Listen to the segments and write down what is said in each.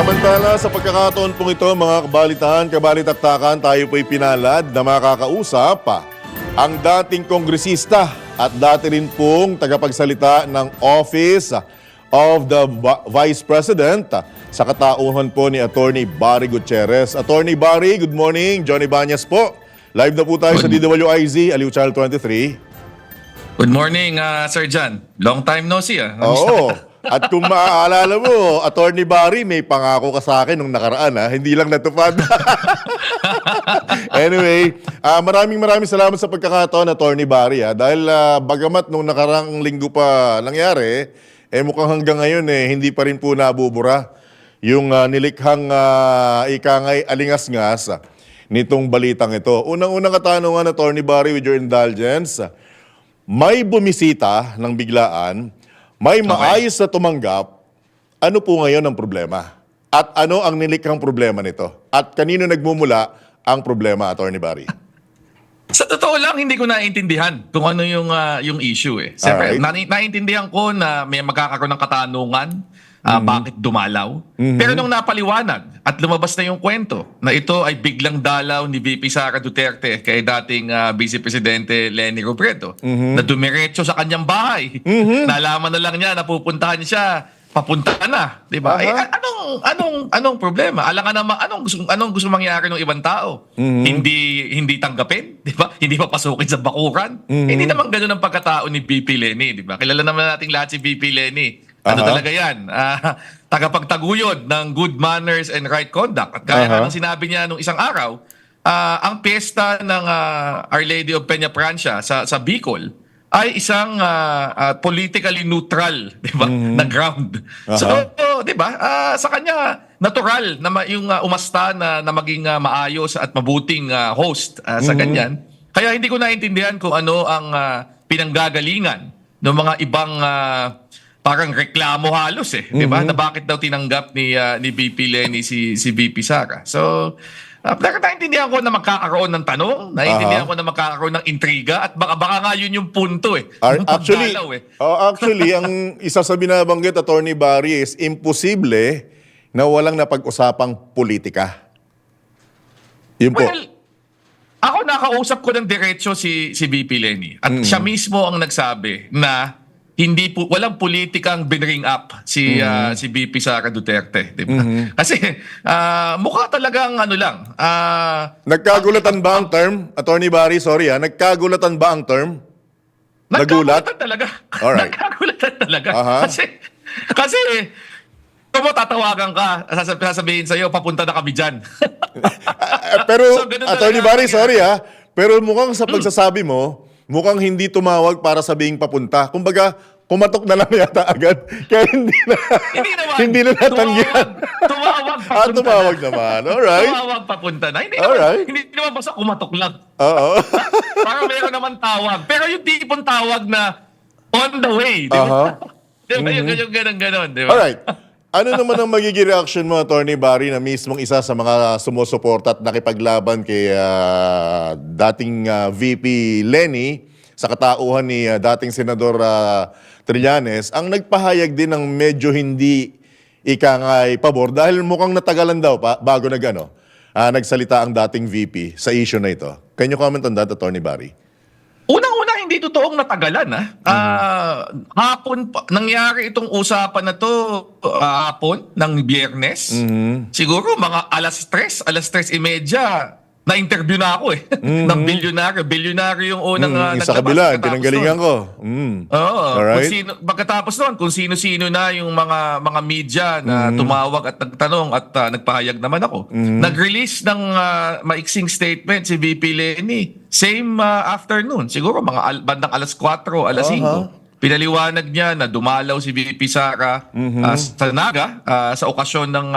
Samantala, sa pagkakataon pong ito, mga kabalitan, kabalitaktakan, tayo po'y pinalad na makakausap pa ang dating kongresista at dati rin pong tagapagsalita ng Office of the Vice President sa katauhan po ni Attorney Barry Gutierrez. Attorney Barry, good morning. Johnny Banyas po. Live na po tayo sa DWIZ, Aliw Channel 23. Good morning, uh, Sir John. Long time no see. Ah. Oo. At kung maaalala mo, Attorney Barry, may pangako ka sa akin nung nakaraan ha. Hindi lang natupad. anyway, ah, maraming maraming salamat sa pagkakataon, Attorney Barry ha. Dahil ah, bagamat nung nakarang linggo pa nangyari, eh mukhang hanggang ngayon eh, hindi pa rin po nabubura yung ah, nilikhang uh, ikangay alingas-ngas nitong balitang ito. Unang-unang katanungan, Attorney Barry, with your indulgence, may bumisita ng biglaan, may maayos na tumanggap, ano po ngayon ang problema? At ano ang nilikhang problema nito? At kanino nagmumula ang problema, Attorney Barry? Sa totoo lang, hindi ko naiintindihan kung ano yung, ah, yung issue eh. Siyempre, nai- naiintindihan ko na may magkakaroon ng katanungan ah, bakit dumalaw. Pero nung napaliwanag at lumabas na yung kwento na ito ay biglang dalaw ni VP Sara Duterte kay dating ah, Vice Presidente Lenny Robredo na dumiretso sa kanyang bahay. Nalaman na lang niya na pupuntahan siya papunta na, 'di ba? Aha. Eh, anong anong anong problema? Alam ka naman anong gusto anong gusto mangyari ng ibang tao? Hindi hindi tanggapin, 'di ba? Hindi papasukin sa bakuran. Hindi naman ganoon ang pagkatao ni BP Lenny, 'di ba? Kilala naman nating lahat si BP Lenny. Ano Aha. talaga 'yan? Ah, tagapagtaguyod ng good manners and right conduct. At kaya nga ng sinabi niya nung isang araw, ah, ang piyesta ng ah, Our Lady of Peña Francia sa sa Bicol ay isang ah, ah, politically neutral, 'di ba? Na ground. So, Aha. 'di ba? Ah, sa kanya natural na ma- yung ah, umasta na, na maging ah, maayos at mabuting ah, host ah, sa ganyan. Kaya hindi ko naintindihan kung ano ang ah, pinanggagalingan ng mga ibang ah, parang reklamo halos eh, 'di ba? Na bakit daw tinanggap ni ah, ni VP Lenny si si VP Sara. So, uh, naintindihan ko na magkakaroon ng tanong, naintindihan Aha. ko na magkakaroon ng intriga at baka baka nga yun yung punto eh. Ar- actually, eh. oh, actually, ang isa sa binabanggit, Attorney Barry, is imposible na walang napag-usapang politika. Yun po. Well, ako nakausap ko ng diretso si si VP Lenny at Mm. siya mismo ang nagsabi na hindi po walang politikang binring up si Mm-hmm. ah, si VP Sara Duterte, di ba? Kasi ah, mukha talagang ano lang, ah, Nagkagulatan ba ang term? Attorney Barry, sorry ha. Nagkagulatan ba ang term? Nagulat? talaga. Alright. Nagkagulatan talaga. Aha. Kasi kasi kung mo tatawagan ka, sasab- sasabihin sa'yo, papunta na kami dyan. Eh, pero, So, Attorney Barry, sorry ha. Pero mukhang sa pagsasabi mo, mukhang hindi tumawag para sabihing papunta. Kumbaga, kumatok na lang yata agad. Kaya hindi na, Hindi naman. hindi na natanggihan. Tumawag, tumawag papunta Ah, tumawag na. naman. Alright. Tumawag papunta na. Hindi Alright. naman, hindi naman basta kumatok lang. Oo. Parang meron naman tawag. Pero yung tipong tawag na on the way. Di ba? Di ba? Yung ganyan, ganyan, ganon. Di ba? Alright. Ano naman ang magiging reaction mo, Attorney Barry, na mismong isa sa mga sumusuporta at nakipaglaban kay ah, dating ah, VP Lenny sa katauhan ni ah, dating Senador ah, Trillanes, ang nagpahayag din ng medyo hindi ikangay pabor dahil mukhang natagalan daw pa bago nag, ano, ah, nagsalita ang dating VP sa issue na ito. Can you comment on that, Attorney Barry? Totoong natagalan. Ah, hapon pa, nangyari itong usapan na to ah, hapon ng biyernes. Siguro mga alas 3, alas 3 imedya, na-interview na ako eh. ng bilyonaryo. Bilyonaryo yung unang Mm, ah, yung sa kabila, pinanggalingan ko. Mm. Oo. Alright. Kung sino, pagkatapos noon, kung sino-sino na yung mga mga media na Mm-hmm. tumawag at nagtanong at ah, nagpahayag naman ako. Nag-release ng ah, maiksing statement si VP Lenny. Same ah, afternoon. Siguro mga al- bandang alas 4, alas Aha. 5. Pinaliwanag niya na dumalaw si VP Sara Mm-hmm. ah, sa Naga ah, sa okasyon ng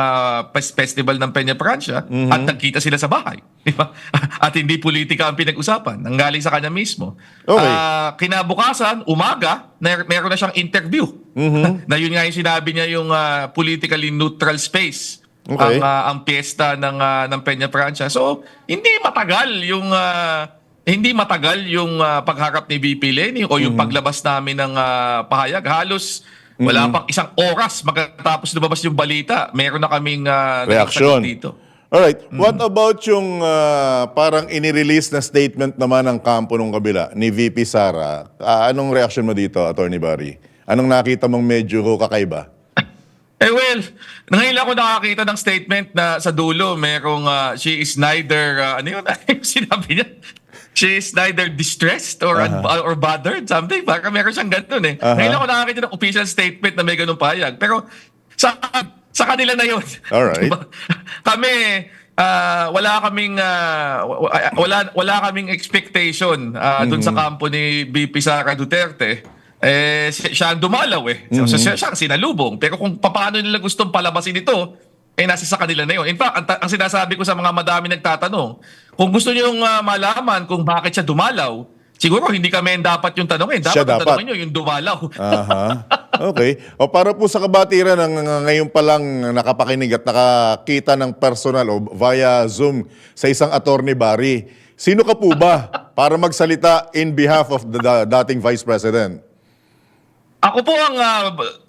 fes- festival ng Peña Francia Mm-hmm. at nagkita sila sa bahay. Di ba? at hindi politika ang pinag-usapan. Nanggaling sa kanya mismo. Okay. Ah, kinabukasan, umaga, mer- meron na siyang interview. Mm-hmm. na yun nga yung sinabi niya yung ah, politically neutral space. Okay. Ang ah, ang piyesta ng ah, ng Peña Francia. So, hindi matagal yung ah, hindi matagal yung ah, pagharap ni VP Lenny o yung paglabas namin ng ah, pahayag. Halos Wala pang isang oras magkatapos lumabas yung balita, meron na kaming uh, Reaction. dito. Alright, what about yung ah, parang inirelease na statement naman ng kampo ng kabila ni VP Sara? Ah, anong reaction mo dito, Attorney Barry? Anong nakita mong medyo kakaiba? Eh well, ngayon ako nakakita ng statement na sa dulo merong uh, she is neither, uh, ano yun, sinabi niya? She is neither distressed or un- or bothered, something. Baka meron siyang ganun eh. Aha. Ngayon ako nakakita ng official statement na may ganun payag. Pero sa, sa kanila na yun. Alright. Diba? Kami, ah, wala kaming wa- wala wala kaming expectation ah, dun sa kampo ni BP Sara Duterte eh si- siya ang dumalaw eh. So, so siya, siya ang sinalubong. Pero kung paano nila gustong palabasin ito, eh nasa sa kanila na yun. In fact, ang, ang sinasabi ko sa mga madami nagtatanong, kung gusto niyo malaman kung bakit siya dumalaw, siguro hindi kami dapat yung tanongin. Dapat Siya dapat. tanongin niyo yung dumalaw. Aha. Okay. O para po sa kabatiran ng ng- ngayon pa lang nakapakinig at nakakita ng personal o via Zoom sa isang attorney Barry, sino ka po ba para magsalita in behalf of the, the dating Vice President? Ako po ang ah, b-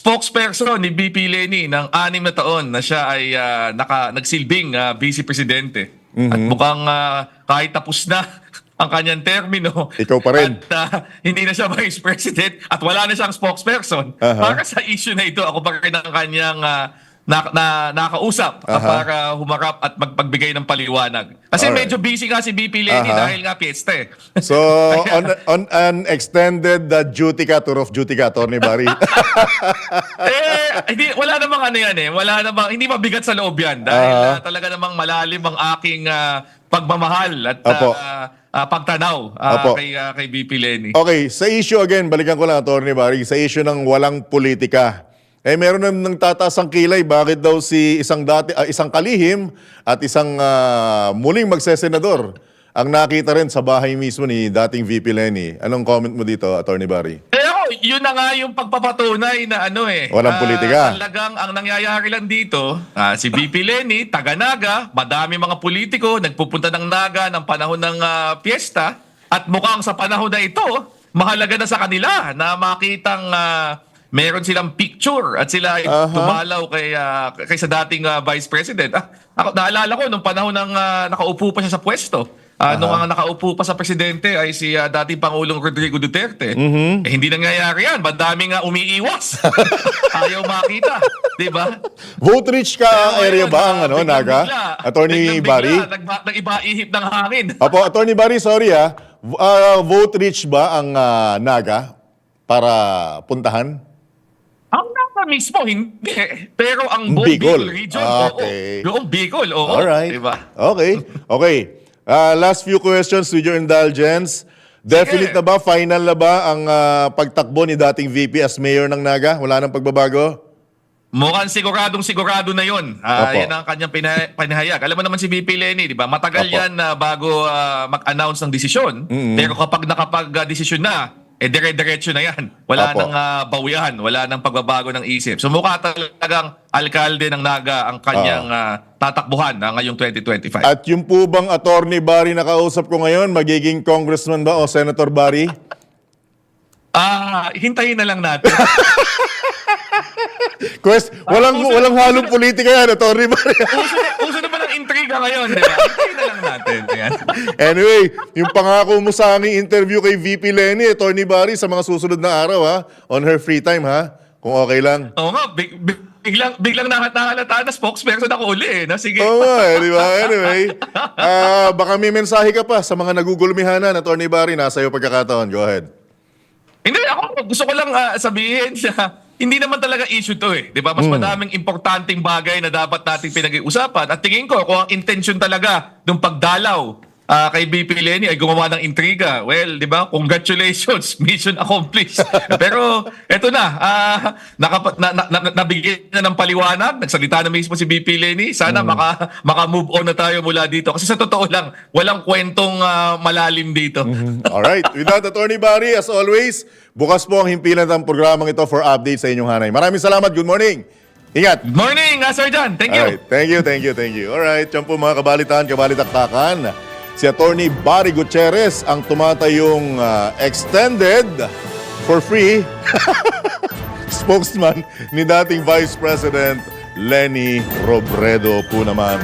spokesperson ni BP Lenny ng anim na taon na siya ay ah, naka, nagsilbing ah, vice presidente. At mukhang ah, kahit tapos na ang kanyang termino. Ikaw pa rin. At ah, hindi na siya vice president at wala na siyang spokesperson. Aha. Para sa issue na ito, ako pa rin ang kanyang ah, na, na, nakausap Aha. para humarap at magpagbigay ng paliwanag. Kasi Alright. medyo busy nga si BP Lenny Aha. dahil nga piyesta eh. So, on, on an extended uh, duty ka, tour of duty ka, Attorney Barry. eh, hindi, wala namang ano yan eh. Wala namang, hindi mabigat sa loob yan. Dahil Ah. ah, talaga namang malalim ang aking ah, pagmamahal at ah, ah, pagtanaw Apo. kay, ah, kay BP Lenny. Okay, sa issue again, balikan ko lang, Attorney Barry, sa issue ng walang politika. Eh, meron nang nang tataas ang kilay, bakit daw si isang dati, ah, isang kalihim at isang ah, muling magsesenador ang nakita rin sa bahay mismo ni dating VP Lenny. Anong comment mo dito, Attorney Barry? Eh ako, yun na nga yung pagpapatunay na ano eh. Walang ah, politika. Talagang ang nangyayari lang dito, ah, si BP Lenny, taga Naga, madami mga politiko, nagpupunta ng Naga ng panahon ng ah, piyesta, at mukhang sa panahon na ito, mahalaga na sa kanila na makitang ah, meron silang picture at sila ay Aha. dumalaw kay, ah, kay sa dating ah, Vice President. Ah, ako, naalala ko, nung panahon ng ah, nakaupo pa siya sa pwesto, Ah, nung ang nakaupo pa sa presidente ay si ah, dating Pangulong Rodrigo Duterte. Mm-hmm. Eh, hindi nangyayari yan. Madami nga umiiwas. Ayaw makita. Di ba? Vote rich ka area ba ang ano, Naga? bigla. Attorney Biglang Barry? bigla, nagba- Nag-iba-ihip ng hangin. Apo, Attorney Barry, sorry ah. Ah, vote rich ba ang ah, Naga para puntahan? Mismo, hindi. Pero ang buong Bicol. Bicol, region, Okay. oo. Buong Bicol, oo. Alright. Di ba? Okay. Okay. Ah, last few questions with your indulgence. Definite na ba, final na ba ang ah, pagtakbo ni dating VP as mayor ng Naga? Wala nang pagbabago? Mukhang siguradong sigurado na yon. Ah, Opo. yan ang kanyang pina- pinahayag. Alam mo naman si BP Lenny, di ba? Matagal Opo. yan na bago ah, mag-announce ng desisyon. Pero kapag nakapag-desisyon na, eh dire-diretso na yan. Wala Opo. nang ah, bawian, wala nang pagbabago ng isip. So mukha talagang alkalde ng Naga ang kanyang ah, tatakbuhan na ngayong 2025. At yung po bang attorney Barry na kausap ko ngayon, magiging congressman ba o senator Barry? Ah, hintayin na lang natin. Quest, walang uso- walang halong politika yan, attorney Barry. uso, na, uso na ba ng intriga ngayon, di ba? Hintayin na lang natin. Yan. anyway, yung pangako mo sa aming interview kay VP Lenny, attorney Barry, sa mga susunod na araw ha, on her free time ha, kung okay lang. Oo nga, big, big- biglang, biglang nakat- nakalata na spokesperson ako uli eh. Na, sige. Oo nga, eh, di ba? Anyway, ah, baka may mensahe ka pa sa mga nagugulmihanan, attorney Barry, nasa iyo pagkakataon. Go ahead. Gusto ko lang ah, sabihin siya, hindi naman talaga issue to eh. Di ba? Mas madaming importanteng bagay na dapat nating pinag-iusapan. At tingin ko, kung ang intention talaga ng pagdalaw ah, kay BP Lenny ay gumawa ng intriga, well, di ba? Congratulations, mission accomplished. Pero eto na, ah, nakapa- na, na, na, nabigyan na ng paliwanag, nagsalita na mismo si BP Lenny. Sana maka, maka-move on na tayo mula dito. Kasi sa totoo lang, walang kwentong ah, malalim dito. Alright, with that, attorney Barry, as always, bukas po ang himpilan ng programang ito for update sa inyong hanay. Maraming salamat. Good morning. Ingat. Good morning, ah, Sir John. Thank you. Alright, thank you, thank you, thank you. Alright, yan po mga kabalitaan, kabalitaktakan. Si Attorney Barry Gutierrez ang tumatayong ah, extended for free spokesman ni dating Vice President Lenny Robredo po naman.